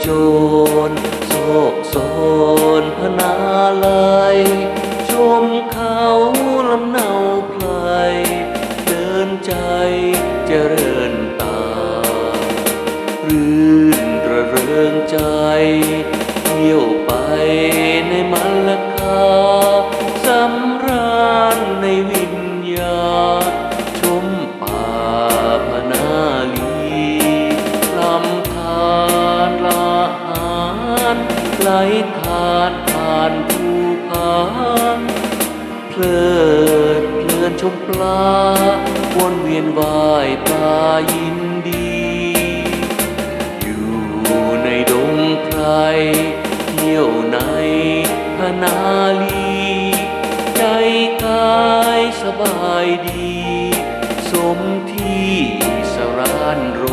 โจรโซกโซนพนาลายชมเขาลำเนาไพลเดินใจเจริญตา รื่นระเริงใจ เที่ยวไปในมันละคาสำราญในวิานผ่านภูผาเพลิดเพลินชมปลาวนเวียนว่ายตายินดี อยู่ในดงไพรเที่ยวในพนาลี ใจกายสบายดี สมที่สรานโร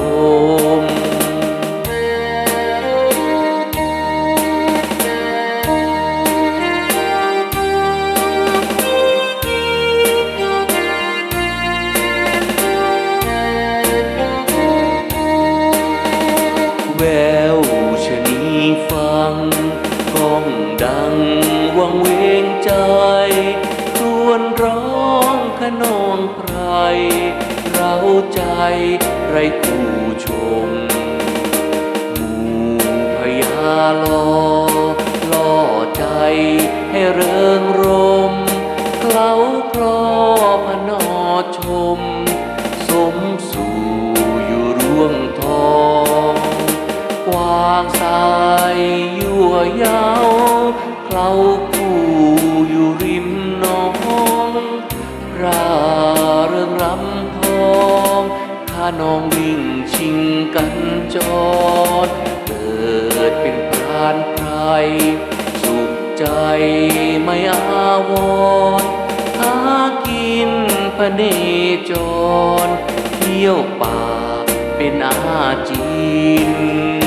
ร้องขนองไพรเราใจไรคู่ชมหมู่พญาลอล่อใจให้เริงรมเคล้าคลอพนอชม สมสู่อยู่ร่วงทองกวางสายยั่วยาวเคล้า น้องวิ่งชิงกันจอด เกิดเป็นพรานไพรสุขใจไม่อาวรหากินพระเนจร เที่ยวป่าเป็นอาจีน